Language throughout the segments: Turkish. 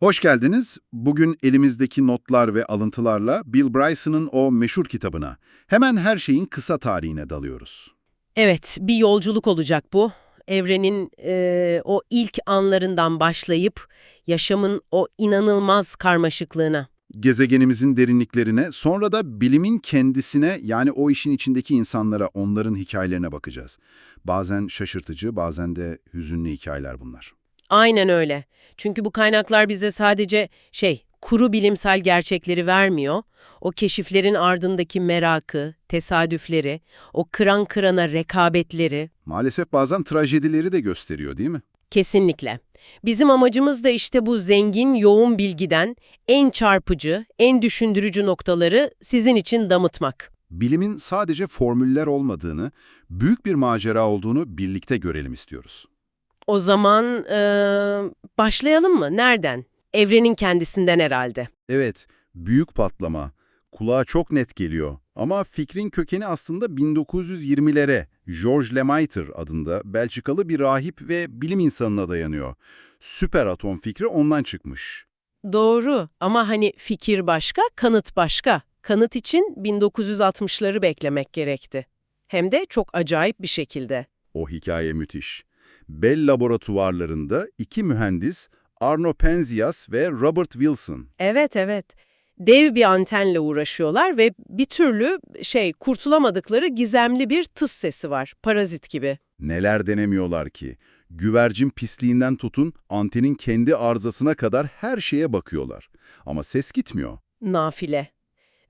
Hoş geldiniz. Bugün elimizdeki notlar ve alıntılarla Bill Bryson'ın o meşhur kitabına, hemen her şeyin kısa tarihine dalıyoruz. Evet, bir yolculuk olacak bu. Evrenin eee, o ilk anlarından başlayıp yaşamın o inanılmaz karmaşıklığına. Gezegenimizin derinliklerine, sonra da bilimin kendisine yani o işin içindeki insanlara, onların hikayelerine bakacağız. Bazen şaşırtıcı, bazen de hüzünlü hikayeler bunlar. Aynen öyle. Çünkü bu kaynaklar bize sadece şey, kuru bilimsel gerçekleri vermiyor. O keşiflerin ardındaki merakı, tesadüfleri, o kıran kırana rekabetleri Maalesef bazen trajedileri de gösteriyor değil mi? Kesinlikle. Bizim amacımız da işte bu zengin, yoğun bilgiden en çarpıcı, en düşündürücü noktaları sizin için damıtmak. Bilimin sadece formüller olmadığını, büyük bir macera olduğunu birlikte görelim istiyoruz. O zaman eee, başlayalım mı? Nereden? Evrenin kendisinden herhalde. Evet, büyük patlama. Kulağa çok net geliyor. Ama fikrin kökeni aslında 1920'lere Georges Lemaitre adında Belçikalı bir rahip ve bilim insanına dayanıyor. Süper atom fikri ondan çıkmış. Doğru ama hani fikir başka, kanıt başka. Kanıt için 1960'ları beklemek gerekti. Hem de çok acayip bir şekilde. O hikaye müthiş. Bell laboratuvarlarında iki mühendis Arno Penzias ve Robert Wilson Evet evet. Dev bir antenle uğraşıyorlar ve bir türlü şey kurtulamadıkları gizemli bir tıs sesi var. Parazit gibi. neler denemiyorlar ki. Güvercin pisliğinden tutun antenin kendi arızasına kadar her şeye bakıyorlar. Ama ses gitmiyor. Nafile.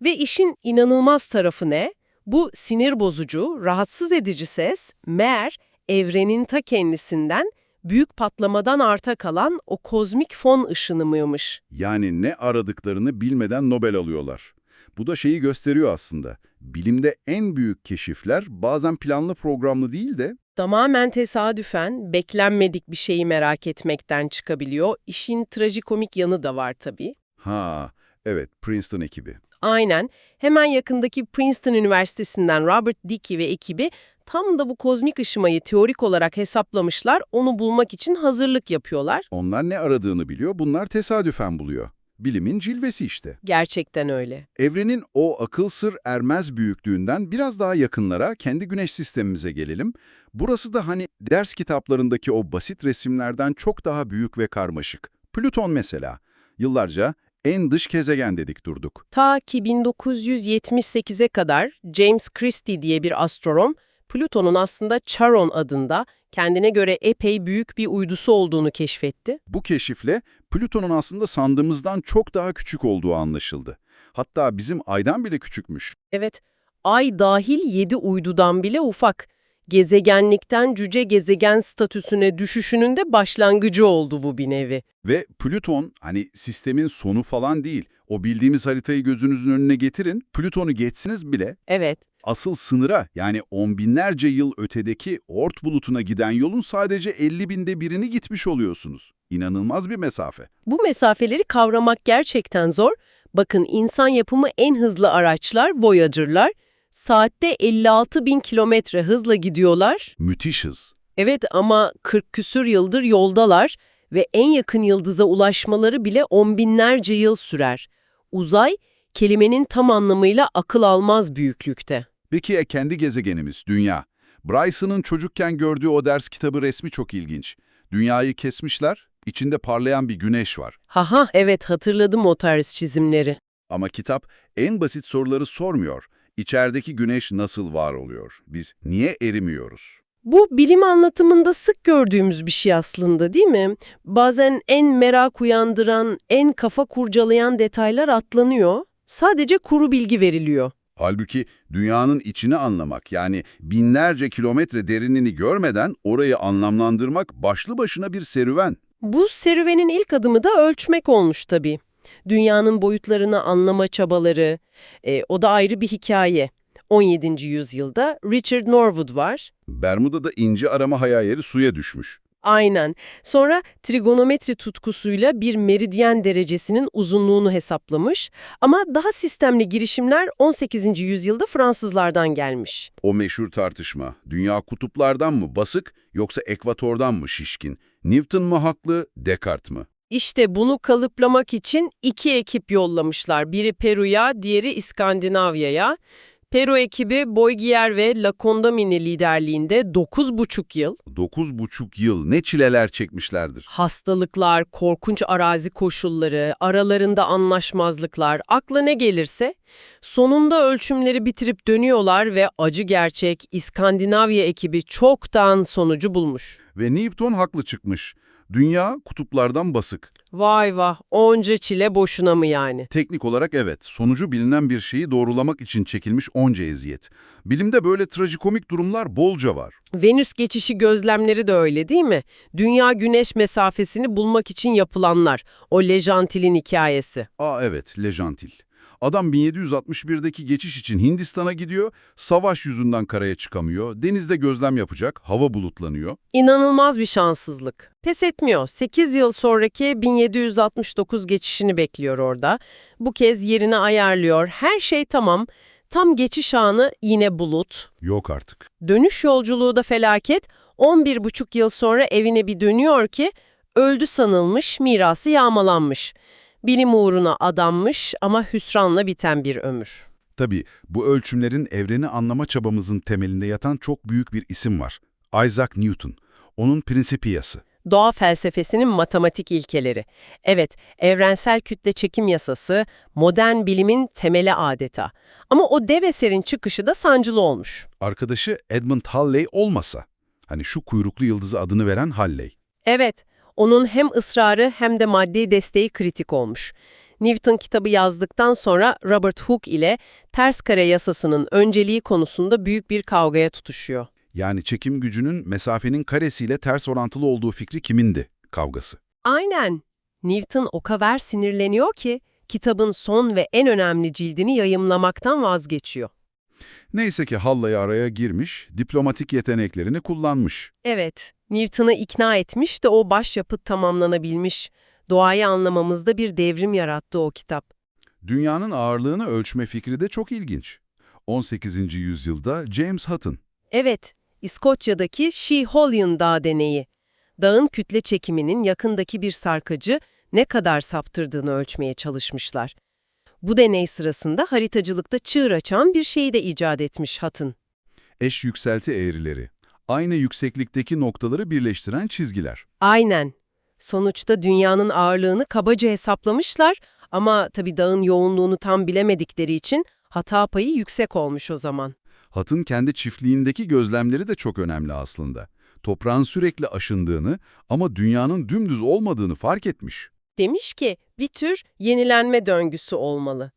Ve işin inanılmaz tarafı ne? Bu sinir bozucu, rahatsız edici ses meğer evrenin ta kendisinden büyük patlamadan arta kalan o kozmik fon ışınımıymış. Yani ne aradıklarını bilmeden Nobel alıyorlar. Bu da şeyi gösteriyor aslında. Bilimde en büyük keşifler bazen planlı programlı değil de Tamamen tesadüfen, beklenmedik bir şeyi merak etmekten çıkabiliyor. İşin trajikomik yanı da var tabii. ha evet Princeton ekibi. Aynen. Hemen yakındaki Princeton Üniversitesi'nden Robert Dickey ve ekibi tam da bu kozmik ışımayı teorik olarak hesaplamışlar, onu bulmak için hazırlık yapıyorlar. Onlar ne aradığını biliyor, bunlar tesadüfen buluyor. Bilimin cilvesi işte. Gerçekten öyle. Evrenin o akıl sır ermez büyüklüğünden biraz daha yakınlara, kendi güneş sistemimize gelelim. Burası da hani ders kitaplarındaki o basit resimlerden çok daha büyük ve karmaşık. Plüton mesela. Yıllarca en dış gezegen dedik durduk. Ta ki 1978'e kadar James Christie diye bir astronom, Plüton'un aslında Charon adında kendine göre epey büyük bir uydusu olduğunu keşfetti. Bu keşifle Plüton'un aslında sandığımızdan çok daha küçük olduğu anlaşıldı. Hatta bizim aydan bile küçükmüş. Evet, Ay dahil 7 uydudan bile ufak. Gezegenlikten cüce gezegen statüsüne düşüşünün de başlangıcı oldu bu bir nevi. Ve Plüton hani sistemin sonu falan değil. O bildiğimiz haritayı gözünüzün önüne getirin. Plüton'u geçsiniz bile Evet, asıl sınıra yani on binlerce yıl ötedeki Oort bulutuna giden yolun sadece 50 binde birini gitmiş oluyorsunuz. İnanılmaz bir mesafe. bu mesafeleri kavramak gerçekten zor. Bakın insan yapımı en hızlı araçlar Voyager'lar. Saatte 56 bin kilometre hızla gidiyorlar. Müthiş hız. Evet ama 40 küsür yıldır yoldalar ve en yakın yıldıza ulaşmaları bile on binlerce yıl sürer. Uzay, kelimenin tam anlamıyla akıl almaz büyüklükte. Peki ya kendi gezegenimiz, Dünya? Bryson'ın çocukken gördüğü o ders kitabı resmi çok ilginç. Dünyayı kesmişler, içinde parlayan bir güneş var. Haha evet hatırladım o tarz çizimleri. Ama kitap en basit soruları sormuyor. İçerideki güneş nasıl var oluyor? Biz niye erimiyoruz? Bu bilim anlatımında sık gördüğümüz bir şey aslında değil mi? Bazen en merak uyandıran, en kafa kurcalayan detaylar atlanıyor. Sadece kuru bilgi veriliyor. Halbuki dünyanın içini anlamak yani binlerce kilometre derinliğini görmeden orayı anlamlandırmak başlı başına bir serüven. Bu serüvenin ilk adımı da ölçmek olmuş tabii. Dünyanın boyutlarını anlama çabaları, e, o da ayrı bir hikaye. 17. yüzyılda Richard Norwood var. Bermuda'da inci arama hayalleri suya düşmüş. Aynen. Sonra trigonometri tutkusuyla bir meridyen derecesinin uzunluğunu hesaplamış. Ama daha sistemli girişimler 18. yüzyılda Fransızlardan gelmiş. O meşhur tartışma, dünya kutuplardan mı basık yoksa ekvatordan mı şişkin? Newton mu haklı, Descartes mı? İşte bunu kalıplamak için iki ekip yollamışlar. Biri Peru'ya, diğeri İskandinavya'ya. Peru ekibi Boygier ve La Condamine liderliğinde 9,5 yıl 9,5 yıl ne çileler çekmişlerdir. hastalıklar, korkunç arazi koşulları, aralarında anlaşmazlıklar, akla ne gelirse sonunda ölçümleri bitirip dönüyorlar ve acı gerçek İskandinavya ekibi çoktan sonucu bulmuş. Ve Newton haklı çıkmış. Dünya kutuplardan basık. Vay vah, onca çile boşuna mı yani? Teknik olarak evet, sonucu bilinen bir şeyi doğrulamak için çekilmiş onca eziyet. Bilimde böyle trajikomik durumlar bolca var. Venüs geçişi gözlemleri de öyle değil mi? Dünya-Güneş mesafesini bulmak için yapılanlar. O Lejantil'in hikayesi. Aa evet, Lejantil. Adam 1761'deki geçiş için Hindistan'a gidiyor, savaş yüzünden karaya çıkamıyor, denizde gözlem yapacak, hava bulutlanıyor. İnanılmaz bir şanssızlık. Pes etmiyor. 8 yıl sonraki 1769 geçişini bekliyor orada. Bu kez yerini ayarlıyor. Her şey tamam. Tam geçiş anı yine bulut. Yok artık. Dönüş yolculuğu da felaket. 11,5 yıl sonra evine bir dönüyor ki öldü sanılmış, mirası yağmalanmış. Bilim uğruna adanmış ama hüsranla biten bir ömür. Tabii bu ölçümlerin evreni anlama çabamızın temelinde yatan çok büyük bir isim var. Isaac Newton. Onun Principia'sı. Doğa felsefesinin matematik ilkeleri. Evet, evrensel kütle çekim yasası, modern bilimin temeli adeta. Ama o dev eserin çıkışı da sancılı olmuş. Arkadaşı Edmund Halley olmasa, hani şu kuyruklu yıldızı adını veren Halley. Evet, onun hem ısrarı hem de maddi desteği kritik olmuş. Newton kitabı yazdıktan sonra Robert Hooke ile ters kare yasasının önceliği konusunda büyük bir kavgaya tutuşuyor. Yani çekim gücünün mesafenin karesiyle ters orantılı olduğu fikri kimindi kavgası. Aynen. Newton o kadar sinirleniyor ki kitabın son ve en önemli cildini yayımlamaktan vazgeçiyor. Neyse ki Halley araya girmiş, diplomatik yeteneklerini kullanmış. Evet, Newton'u ikna etmiş de o başyapıt tamamlanabilmiş. Doğayı anlamamızda bir devrim yarattı o kitap. Dünyanın ağırlığını ölçme fikri de çok ilginç. 18. yüzyılda James Hutton. Evet, İskoçya'daki Sheehollian Dağı deneyi. Dağın kütle çekiminin yakındaki bir sarkacı ne kadar saptırdığını ölçmeye çalışmışlar. Bu deney sırasında haritacılıkta çığır açan bir şeyi de icat etmiş Hutton. Eş yükselti eğrileri. Aynı yükseklikteki noktaları birleştiren çizgiler. Aynen. Sonuçta dünyanın ağırlığını kabaca hesaplamışlar ama tabii dağın yoğunluğunu tam bilemedikleri için hata payı yüksek olmuş o zaman. Hutton kendi çiftliğindeki gözlemleri de çok önemli aslında. Toprağın sürekli aşındığını ama dünyanın dümdüz olmadığını fark etmiş. Demiş ki bir tür yenilenme döngüsü olmalı.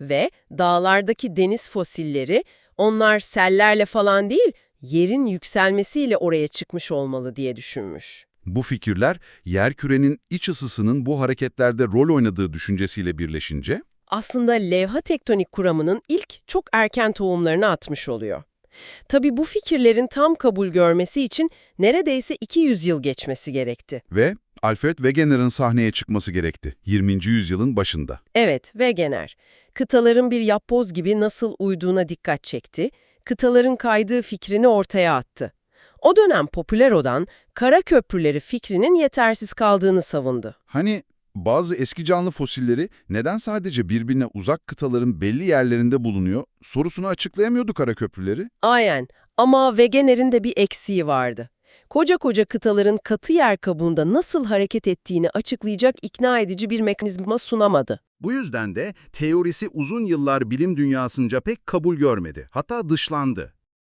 Ve dağlardaki deniz fosilleri onlar sellerle falan değil yerin yükselmesiyle oraya çıkmış olmalı diye düşünmüş. Bu fikirler yerkürenin iç ısısının bu hareketlerde rol oynadığı düşüncesiyle birleşince Aslında levha tektonik kuramının ilk çok erken tohumlarını atmış oluyor. Tabii bu fikirlerin tam kabul görmesi için neredeyse 200 yıl geçmesi gerekti. ve Alfred Wegener'ın sahneye çıkması gerekti 20. yüzyılın başında. Evet, Wegener. Kıtaların bir yapboz gibi nasıl uyduğuna dikkat çekti, kıtaların kaydığı fikrini ortaya attı. O dönem popüler olan kara köprüleri fikrinin yetersiz kaldığını savundu. Hani bazı eski canlı fosilleri neden sadece birbirine uzak kıtaların belli yerlerinde bulunuyor sorusunu açıklayamıyordu kara köprüleri. Aynen ama Wegener'in de bir eksiği vardı. Koca koca kıtaların katı yer kabuğunda nasıl hareket ettiğini açıklayacak ikna edici bir mekanizma sunamadı. Bu yüzden de teorisi uzun yıllar bilim dünyasınca pek kabul görmedi. Hatta dışlandı.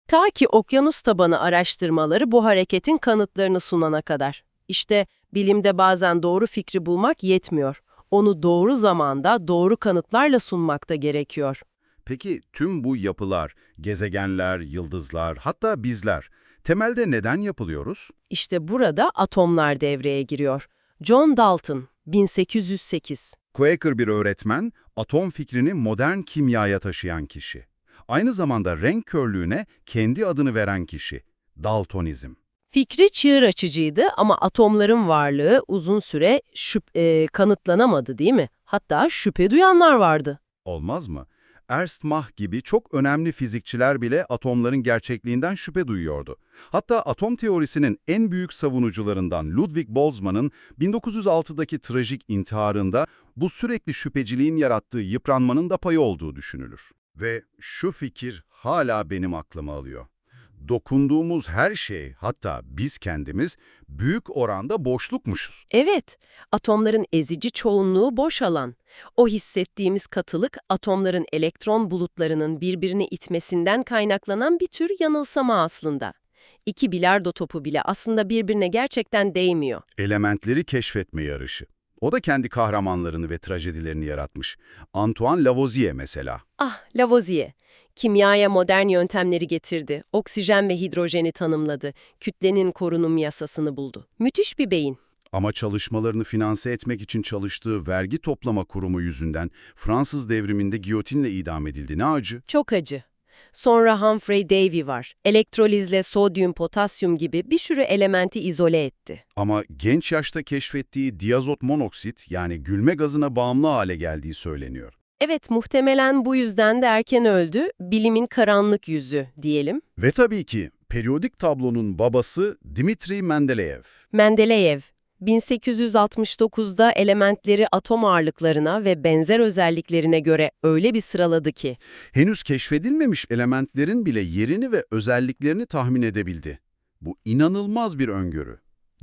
Ta ki okyanus tabanı araştırmaları bu hareketin kanıtlarını sunana kadar. İşte bilimde bazen doğru fikri bulmak yetmiyor. Onu doğru zamanda doğru kanıtlarla sunmak da gerekiyor. Peki tüm bu yapılar, gezegenler, yıldızlar, hatta bizler temelde neden yapılıyoruz? İşte burada atomlar devreye giriyor. John Dalton, 1808. Quaker bir öğretmen, atom fikrini modern kimyaya taşıyan kişi. Aynı zamanda renk körlüğüne kendi adını veren kişi. Daltonizm. Fikri çığır açıcıydı ama atomların varlığı uzun süre şüp e, kanıtlanamadı değil mi? Hatta şüphe duyanlar vardı. Olmaz mı? Ernst Mach gibi çok önemli fizikçiler bile atomların gerçekliğinden şüphe duyuyordu. Hatta atom teorisinin en büyük savunucularından Ludwig Boltzmann'ın 1906'daki trajik intiharında bu sürekli şüpheciliğin yarattığı yıpranmanın da payı olduğu düşünülür. Ve şu fikir hala benim aklımı alıyor. Dokunduğumuz her şey, hatta biz kendimiz büyük oranda boşlukmuşuz. Evet, atomların ezici çoğunluğu boş alan. O hissettiğimiz katılık, atomların elektron bulutlarının birbirini itmesinden kaynaklanan bir tür yanılsama aslında. İki bilardo topu bile aslında birbirine gerçekten değmiyor. Elementleri keşfetme yarışı. O da kendi kahramanlarını ve trajedilerini yaratmış. Antoine Lavoisier mesela. Ah, Lavoisier. Kimyaya modern yöntemleri getirdi. Oksijen ve hidrojeni tanımladı. Kütlenin korunum yasasını buldu. Müthiş bir beyin. Ama çalışmalarını finanse etmek için çalıştığı vergi toplama kurumu yüzünden Fransız devriminde giyotinle idam edildi. Ne acı. Çok acı. Sonra Humphrey Davy var. Elektrolizle sodyum, potasyum gibi bir sürü elementi izole etti. Ama genç yaşta keşfettiği diazot monoksit yani gülme gazına bağımlı hale geldiği söyleniyor. Evet, muhtemelen bu yüzden de erken öldü. Bilimin karanlık yüzü diyelim. Ve tabii ki periyodik tablonun babası Dmitri Mendeleev. Mendeleev, 1869'da elementleri atom ağırlıklarına ve benzer özelliklerine göre öyle bir sıraladı ki, Henüz keşfedilmemiş elementlerin bile yerini ve özelliklerini tahmin edebildi. Bu inanılmaz bir öngörü.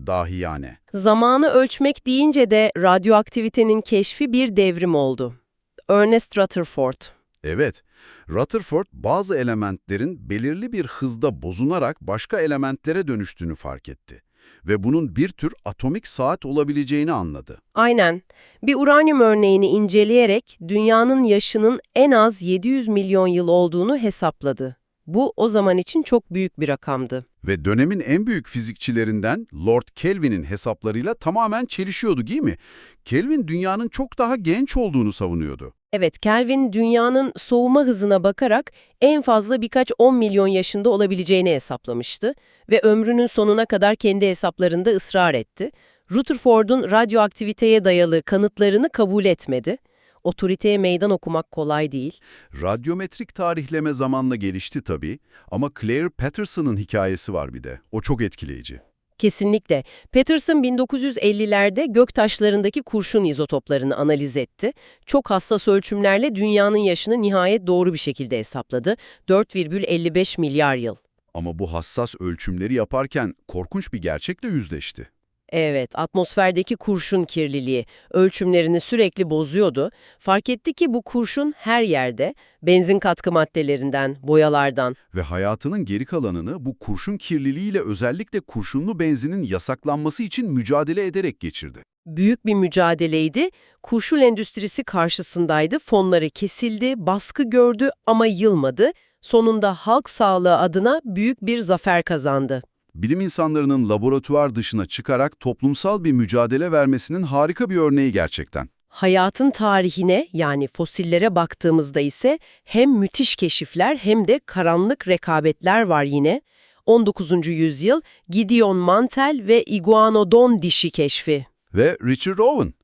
Dahiyane. zamanı ölçmek deyince de radyoaktivitenin keşfi bir devrim oldu. Ernest Rutherford. Evet, Rutherford bazı elementlerin belirli bir hızda bozunarak başka elementlere dönüştüğünü fark etti. Ve bunun bir tür atomik saat olabileceğini anladı. Aynen. Bir uranyum örneğini inceleyerek dünyanın yaşının en az 700 milyon yıl olduğunu hesapladı. Bu o zaman için çok büyük bir rakamdı. Ve dönemin en büyük fizikçilerinden Lord Kelvin'in hesaplarıyla tamamen çelişiyordu değil mi? Kelvin dünyanın çok daha genç olduğunu savunuyordu. Evet, Kelvin dünyanın soğuma hızına bakarak en fazla birkaç 10 milyon yaşında olabileceğini hesaplamıştı ve ömrünün sonuna kadar kendi hesaplarında ısrar etti. Rutherford'un radyoaktiviteye dayalı kanıtlarını kabul etmedi. Otoriteye meydan okumak kolay değil. Radyometrik tarihleme zamanla gelişti tabii ama Claire Patterson'ın hikayesi var bir de. O çok etkileyici. Kesinlikle. Peterson 1950'lerde göktaşlarındaki kurşun izotoplarını analiz etti. Çok hassas ölçümlerle dünyanın yaşını nihayet doğru bir şekilde hesapladı. 4,55 milyar yıl. Ama bu hassas ölçümleri yaparken korkunç bir gerçekle yüzleşti. Evet, atmosferdeki kurşun kirliliği ölçümlerini sürekli bozuyordu. Fark etti ki bu kurşun her yerde, benzin katkı maddelerinden, boyalardan. Ve hayatının geri kalanını bu kurşun kirliliğiyle özellikle kurşunlu benzinin yasaklanması için mücadele ederek geçirdi. Büyük bir mücadeleydi. Kurşun endüstrisi karşısındaydı, fonları kesildi, baskı gördü ama yılmadı. Sonunda halk sağlığı adına büyük bir zafer kazandı. Bilim insanlarının laboratuvar dışına çıkarak toplumsal bir mücadele vermesinin harika bir örneği gerçekten. Hayatın tarihine yani fosillere baktığımızda ise hem müthiş keşifler hem de karanlık rekabetler var yine. 19. yüzyıl Gideon Mantell ve Iguanodon dişi keşfi. Ve Richard Owen,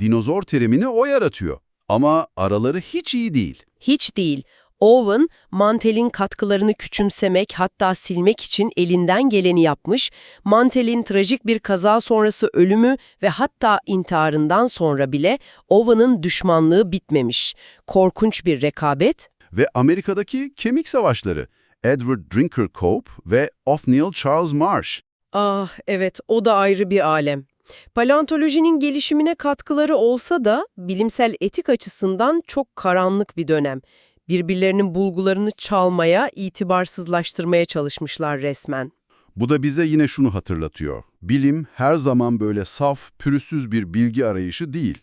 dinozor terimini o yaratıyor. Ama araları hiç iyi değil. Hiç değil. Owen, Mantell'in katkılarını küçümsemek hatta silmek için elinden geleni yapmış, Mantell'in trajik bir kaza sonrası ölümü ve hatta intiharından sonra bile Owen'ın düşmanlığı bitmemiş. Korkunç bir rekabet Ve Amerika'daki kemik savaşları, Edward Drinker Cope ve Othniel Charles Marsh. Ah evet o da ayrı bir alem. Paleontolojinin gelişimine katkıları olsa da bilimsel etik açısından çok karanlık bir dönem. Birbirlerinin bulgularını çalmaya, itibarsızlaştırmaya çalışmışlar resmen. Bu da bize yine şunu hatırlatıyor. Bilim her zaman böyle saf, pürüzsüz bir bilgi arayışı değil.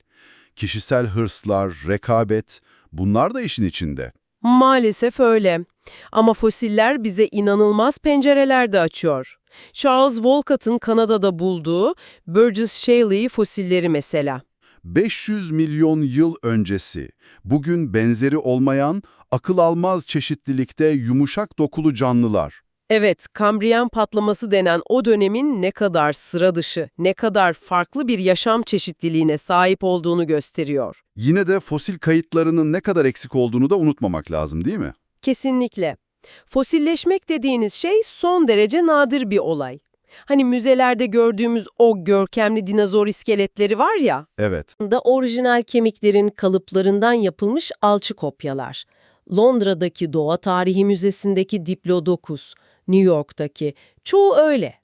Kişisel hırslar, rekabet, bunlar da işin içinde. Maalesef öyle. Ama fosiller bize inanılmaz pencereler de açıyor. Charles Wolcott'ın Kanada'da bulduğu Burgess Shale fosilleri mesela. 500 milyon yıl öncesi, bugün benzeri olmayan, akıl almaz çeşitlilikte yumuşak dokulu canlılar. Evet, Kambriyen patlaması denen o dönemin ne kadar sıra dışı, ne kadar farklı bir yaşam çeşitliliğine sahip olduğunu gösteriyor. Yine de fosil kayıtlarının ne kadar eksik olduğunu da unutmamak lazım değil mi? Kesinlikle. Fosilleşmek dediğiniz şey son derece nadir bir olay. Hani müzelerde gördüğümüz o görkemli dinozor iskeletleri var ya, Evet. da orijinal kemiklerin kalıplarından yapılmış alçı kopyalar. Londra'daki Doğa Tarihi Müzesi'ndeki Diplodocus, New York'taki çoğu öyle.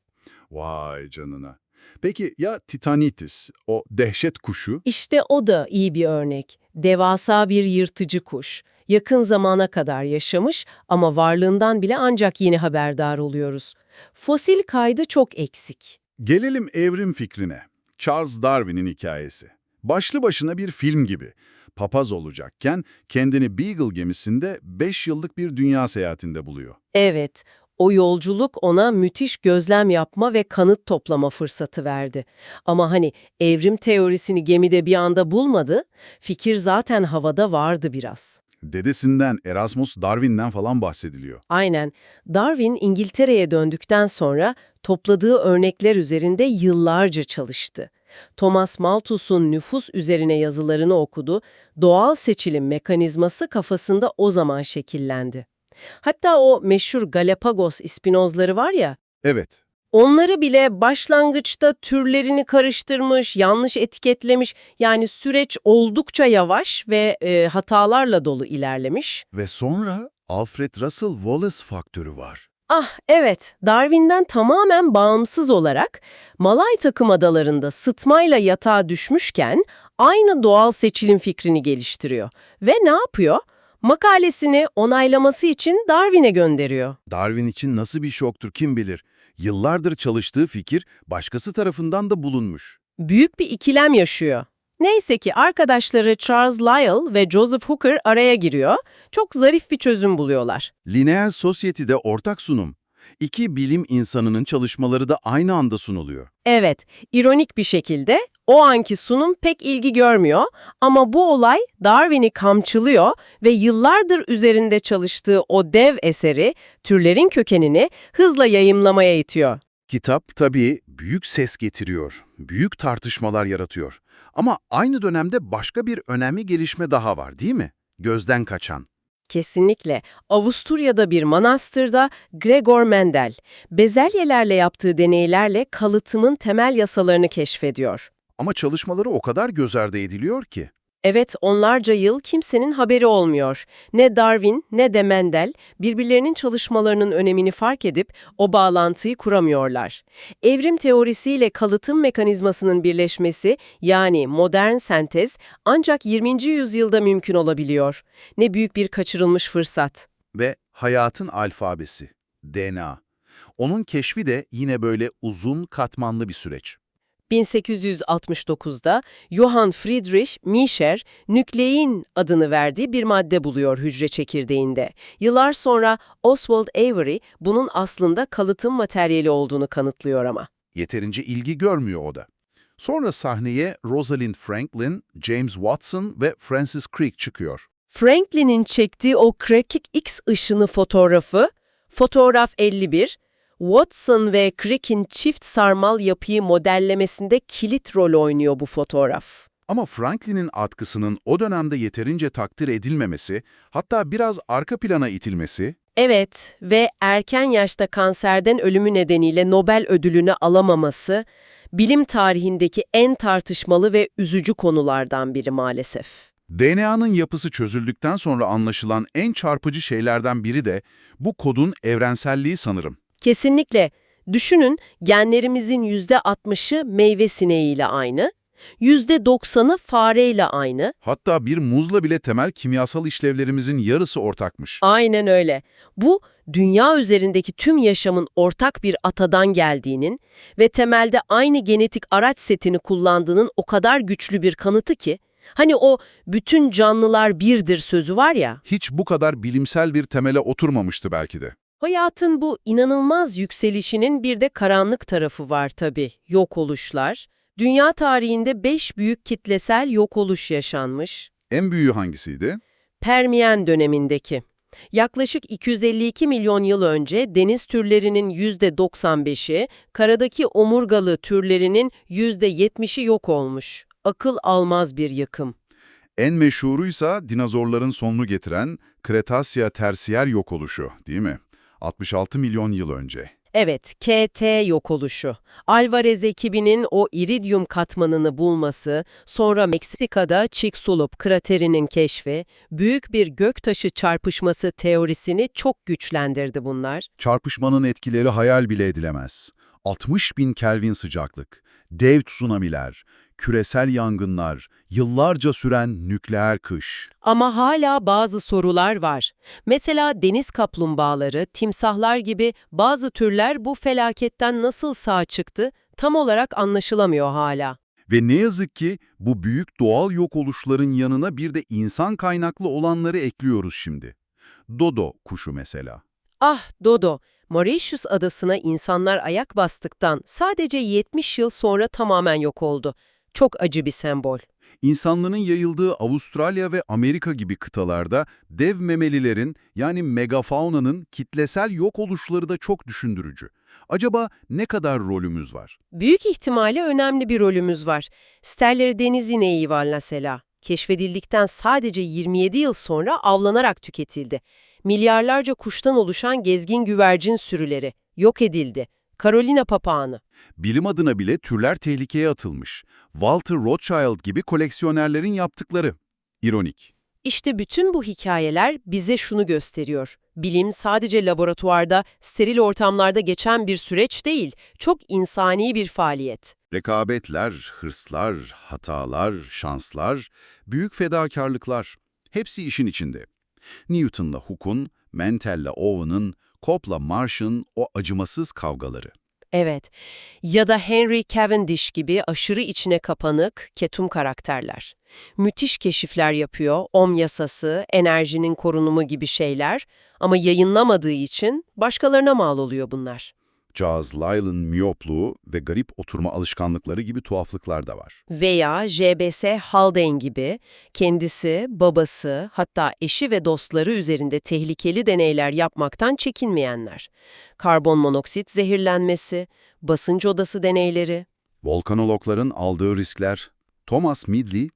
Vay canına. Peki ya Titanitis, o dehşet kuşu? İşte o da iyi bir örnek. Devasa bir yırtıcı kuş. Yakın zamana kadar yaşamış ama varlığından bile ancak yeni haberdar oluyoruz. Fosil kaydı çok eksik. Gelelim evrim fikrine. Charles Darwin'in hikayesi. Başlı başına bir film gibi. Papaz olacakken kendini Beagle gemisinde 5 yıllık bir dünya seyahatinde buluyor. Evet, o yolculuk ona müthiş gözlem yapma ve kanıt toplama fırsatı verdi. Ama hani evrim teorisini gemide bir anda bulmadı, fikir zaten havada vardı biraz. Dedesinden Erasmus Darwin'den falan bahsediliyor. Aynen. Darwin İngiltere'ye döndükten sonra topladığı örnekler üzerinde yıllarca çalıştı. Thomas Malthus'un nüfus üzerine yazılarını okudu, doğal seçilim mekanizması kafasında o zaman şekillendi. Hatta o meşhur Galapagos ispinozları var ya, Evet, onları bile başlangıçta türlerini karıştırmış, yanlış etiketlemiş, yani süreç oldukça yavaş ve e, hatalarla dolu ilerlemiş. ve sonra Alfred Russel Wallace faktörü var. Ah evet, Darwin'den tamamen bağımsız olarak Malay takım adalarında sıtmayla yatağa düşmüşken aynı doğal seçilim fikrini geliştiriyor. Ve ne yapıyor? Makalesini onaylaması için Darwin'e gönderiyor. Darwin için nasıl bir şoktur kim bilir. Yıllardır çalıştığı fikir başkası tarafından da bulunmuş. Büyük bir ikilem yaşıyor. Neyse ki arkadaşları Charles Lyell ve Joseph Hooker araya giriyor. Çok zarif bir çözüm buluyorlar. Lineal Society'de ortak sunum. İki bilim insanının çalışmaları da aynı anda sunuluyor. Evet, ironik bir şekilde o anki sunum pek ilgi görmüyor ama bu olay Darwin'i kamçılıyor ve yıllardır üzerinde çalıştığı o dev eseri, türlerin kökenini hızla yayımlamaya itiyor. Kitap tabii büyük ses getiriyor, büyük tartışmalar yaratıyor. Ama aynı dönemde başka bir önemli gelişme daha var değil mi? Gözden kaçan. Kesinlikle. Avusturya'da bir manastırda Gregor Mendel, bezelyelerle yaptığı deneylerle kalıtımın temel yasalarını keşfediyor. Ama çalışmaları o kadar göz ardı ediliyor ki. Evet, onlarca yıl kimsenin haberi olmuyor. Ne Darwin ne de Mendel birbirlerinin çalışmalarının önemini fark edip o bağlantıyı kuramıyorlar. Evrim teorisiyle kalıtım mekanizmasının birleşmesi yani modern sentez ancak 20. yüzyılda mümkün olabiliyor. Ne büyük bir kaçırılmış fırsat. Ve hayatın alfabesi, DNA. Onun keşfi de yine böyle uzun katmanlı bir süreç. 1869'da Johann Friedrich Miescher nüklein adını verdiği bir madde buluyor hücre çekirdeğinde. Yıllar sonra Oswald Avery bunun aslında kalıtım materyali olduğunu kanıtlıyor ama. Yeterince ilgi görmüyor o da. Sonra sahneye Rosalind Franklin, James Watson ve Francis Crick çıkıyor. Franklin'in çektiği o Krekik X ışını fotoğrafı, fotoğraf 51, Watson ve Crick'in çift sarmal yapıyı modellemesinde kilit rol oynuyor bu fotoğraf. Ama Franklin'in atkısının o dönemde yeterince takdir edilmemesi, hatta biraz arka plana itilmesi, Evet ve erken yaşta kanserden ölümü nedeniyle Nobel ödülünü alamaması, bilim tarihindeki en tartışmalı ve üzücü konulardan biri maalesef. DNA'nın yapısı çözüldükten sonra anlaşılan en çarpıcı şeylerden biri de bu kodun evrenselliği sanırım. Kesinlikle. Düşünün genlerimizin %60'ı meyve sineğiyle aynı, %90'ı fareyle aynı. Hatta bir muzla bile temel kimyasal işlevlerimizin yarısı ortakmış. Aynen öyle. Bu, dünya üzerindeki tüm yaşamın ortak bir atadan geldiğinin ve temelde aynı genetik araç setini kullandığının o kadar güçlü bir kanıtı ki, hani o bütün canlılar birdir sözü var ya, Hiç bu kadar bilimsel bir temele oturmamıştı belki de. Hayatın bu inanılmaz yükselişinin bir de karanlık tarafı var tabii, yok oluşlar. Dünya tarihinde beş büyük kitlesel yok oluş yaşanmış. En büyüğü hangisiydi? Permiyen dönemindeki. Yaklaşık 252 milyon yıl önce deniz türlerinin %95'i, karadaki omurgalı türlerinin %70'i yok olmuş. Akıl almaz bir yakım. En meşhuruysa dinozorların sonunu getiren Kretasya tersiyer yok oluşu değil mi? 66 milyon yıl önce. Evet, KT yok oluşu. Alvarez ekibinin o iridyum katmanını bulması, sonra Meksika'da Chicxulub kraterinin keşfi, büyük bir göktaşı çarpışması teorisini çok güçlendirdi bunlar. Çarpışmanın etkileri hayal bile edilemez. 60 bin Kelvin sıcaklık, dev tsunamiler, küresel yangınlar, yıllarca süren nükleer kış. Ama hala bazı sorular var. Mesela deniz kaplumbağaları, timsahlar gibi bazı türler bu felaketten nasıl sağ çıktı tam olarak anlaşılamıyor hala. Ve ne yazık ki bu büyük doğal yok oluşların yanına bir de insan kaynaklı olanları ekliyoruz şimdi. Dodo kuşu mesela. Ah Dodo, Mauritius adasına insanlar ayak bastıktan sadece 70 yıl sonra tamamen yok oldu. Çok acı bir sembol. İnsanlığın yayıldığı Avustralya ve Amerika gibi kıtalarda dev memelilerin yani megafaunanın kitlesel yok oluşları da çok düşündürücü. Acaba ne kadar rolümüz var? Büyük ihtimalle önemli bir rolümüz var. Stellar deniz ineği var mesela. Keşfedildikten sadece 27 yıl sonra avlanarak tüketildi. Milyarlarca kuştan oluşan gezgin güvercin sürüleri yok edildi. Carolina papağanı. Bilim adına bile türler tehlikeye atılmış. Walter Rothschild gibi koleksiyonerlerin yaptıkları. İronik. İşte bütün bu hikayeler bize şunu gösteriyor. Bilim sadece laboratuvarda, steril ortamlarda geçen bir süreç değil, çok insani bir faaliyet. Rekabetler, hırslar, hatalar, şanslar, büyük fedakarlıklar. Hepsi işin içinde. Newton'la Hooke'un, Mentel'le Owen'ın, Cobb'la Marsh'ın o acımasız kavgaları. Evet. Ya da Henry Cavendish gibi aşırı içine kapanık, ketum karakterler. Müthiş keşifler yapıyor, ohm yasası, enerjinin korunumu gibi şeyler ama yayınlamadığı için başkalarına mal oluyor bunlar. Charles Lyell'ın miyopluğu ve garip oturma alışkanlıkları gibi tuhaflıklar da var. Veya J.B.S. Haldane gibi kendisi, babası, hatta eşi ve dostları üzerinde tehlikeli deneyler yapmaktan çekinmeyenler. Karbon monoksit zehirlenmesi, basınç odası deneyleri. Volkanologların aldığı riskler, Thomas Midley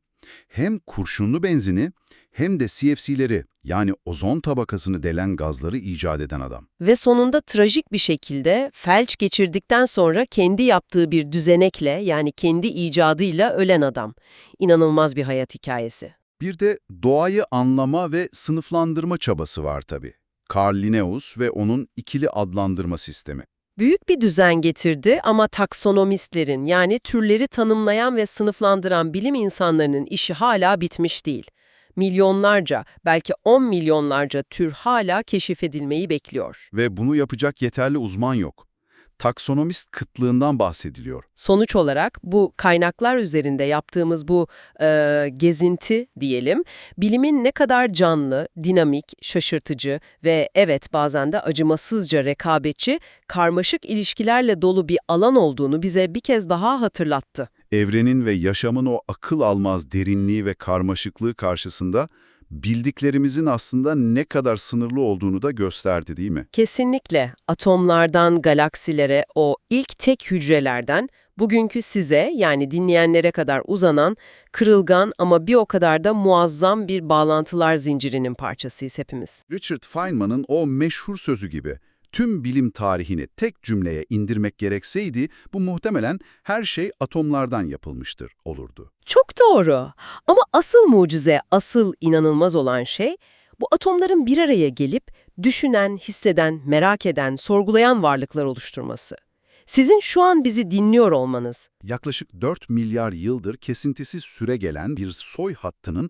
hem kurşunlu benzini hem de CFC'leri yani ozon tabakasını delen gazları icat eden adam. Ve sonunda trajik bir şekilde felç geçirdikten sonra kendi yaptığı bir düzenekle yani kendi icadıyla ölen adam. İnanılmaz bir hayat hikayesi. Bir de doğayı anlama ve sınıflandırma çabası var tabii. Carl Linnaeus ve onun ikili adlandırma sistemi. Büyük bir düzen getirdi ama taksonomistlerin yani türleri tanımlayan ve sınıflandıran bilim insanlarının işi hala bitmiş değil. Milyonlarca, belki 10 milyonlarca tür hala keşfedilmeyi bekliyor. Ve bunu yapacak yeterli uzman yok. Taksonomist kıtlığından bahsediliyor. Sonuç olarak bu kaynaklar üzerinde yaptığımız bu e, gezinti diyelim, bilimin ne kadar canlı, dinamik, şaşırtıcı ve evet bazen de acımasızca rekabetçi, karmaşık ilişkilerle dolu bir alan olduğunu bize bir kez daha hatırlattı. Evrenin ve yaşamın o akıl almaz derinliği ve karmaşıklığı karşısında bildiklerimizin aslında ne kadar sınırlı olduğunu da gösterdi değil mi? Kesinlikle atomlardan galaksilere, o ilk tek hücrelerden bugünkü size yani dinleyenlere kadar uzanan, kırılgan ama bir o kadar da muazzam bir bağlantılar zincirinin parçasıyız hepimiz. Richard Feynman'ın o meşhur sözü gibi tüm bilim tarihini tek cümleye indirmek gerekseydi bu muhtemelen her şey atomlardan yapılmıştır olurdu. Çok doğru. Ama asıl mucize, asıl inanılmaz olan şey bu atomların bir araya gelip düşünen, hisseden, merak eden, sorgulayan varlıklar oluşturması. Sizin şu an bizi dinliyor olmanız. Yaklaşık 4 milyar yıldır kesintisiz süre gelen bir soy hattının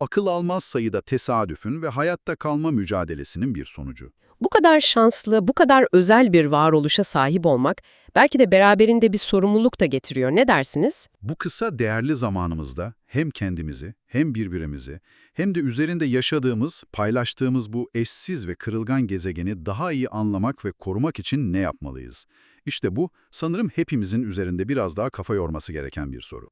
akıl almaz sayıda tesadüfün ve hayatta kalma mücadelesinin bir sonucu. Bu kadar şanslı, bu kadar özel bir varoluşa sahip olmak belki de beraberinde bir sorumluluk da getiriyor. Ne dersiniz? Bu kısa değerli zamanımızda hem kendimizi hem birbirimizi hem de üzerinde yaşadığımız, paylaştığımız bu eşsiz ve kırılgan gezegeni daha iyi anlamak ve korumak için ne yapmalıyız? İşte bu sanırım hepimizin üzerinde biraz daha kafa yorması gereken bir soru.